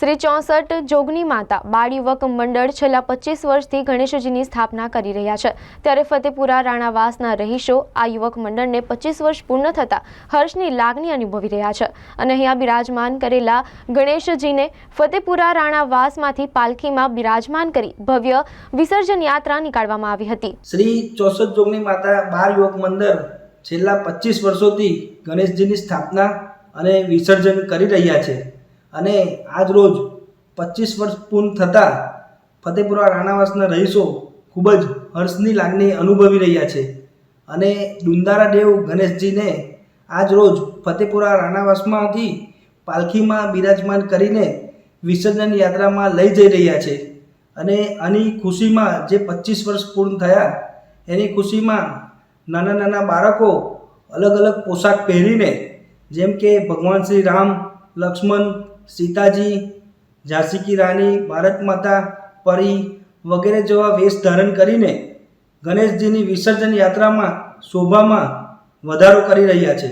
શ્રી ચોસઠ જોગની માતા બાળ યુવક મંડળ છેલ્લા પચીસ વર્ષથી ગણેશજીની સ્થાપના કરી રહ્યા છે. ત્યારે ફતેપુરા રાણાવાસના રહીશો આ યુવક મંડળને પચીસ વર્ષ પૂર્ણ થતાં હર્ષની લાગણી અનુભવી રહ્યા છે અને અહીંયા બિરાજમાન કરેલા ગણેશજીને ફતેપુરા રાણાવાસમાંથી પાલખીમાં બિરાજમાન કરી ભવ્ય વિસર્જન યાત્રા નીકાળવામાં આવી હતી. શ્રી ચોસઠ જોગની માતા બાળ યુવક મંડળ છેલ્લા પચીસ વર્ષોથી ગણેશજીની સ્થાપના અને વિસર્જન કરી રહ્યા છે. અને આજ રોજ પચીસ વર્ષ પૂર્ણ થતાં ફતેપુરા રાણાવાસના રહીશો ખૂબ જ હર્ષની લાગણી અનુભવી રહ્યા છે. અને ડુંદારા દેવ ગણેશજીને આજ રોજ ફતેપુરા રાણાવાસમાંથી પાલખીમાં બિરાજમાન કરીને વિસર્જન યાત્રામાં લઈ જઈ રહ્યા છે. અને આની ખુશીમાં જે પચીસ વર્ષ પૂર્ણ થયા, એની ખુશીમાં નાના નાના બાળકો અલગ અલગ પોશાક પહેરીને, જેમ કે ભગવાન શ્રી રામ, લક્ષ્મણ સીતાજી ઝાંસી કી રાણી, ભારત માતા, પરી વગેરે જેવા વેશ ધારણ કરીને ગણેશજીની વિસર્જન યાત્રામાં શોભામાં વધારો કરી રહ્યા છે.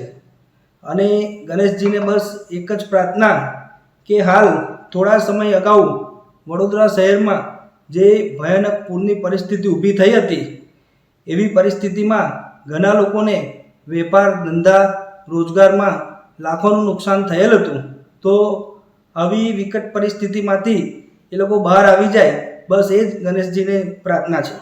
અને ગણેશજીને બસ એક જ પ્રાર્થના કે હાલ થોડા સમય અગાઉ વડોદરા શહેરમાં જે ભયાનક પૂરની પરિસ્થિતિ ઊભી થઈ હતી, એવી પરિસ્થિતિમાં ઘણા લોકોને વેપાર, ધંધા, રોજગારમાં લાખોનું નુકસાન થયેલ હતું. તો આવી વિકટ પરિસ્થિતિમાંથી એ લોકો બહાર આવી જાય બસ એ જ ગણેશજીને પ્રાર્થના છે.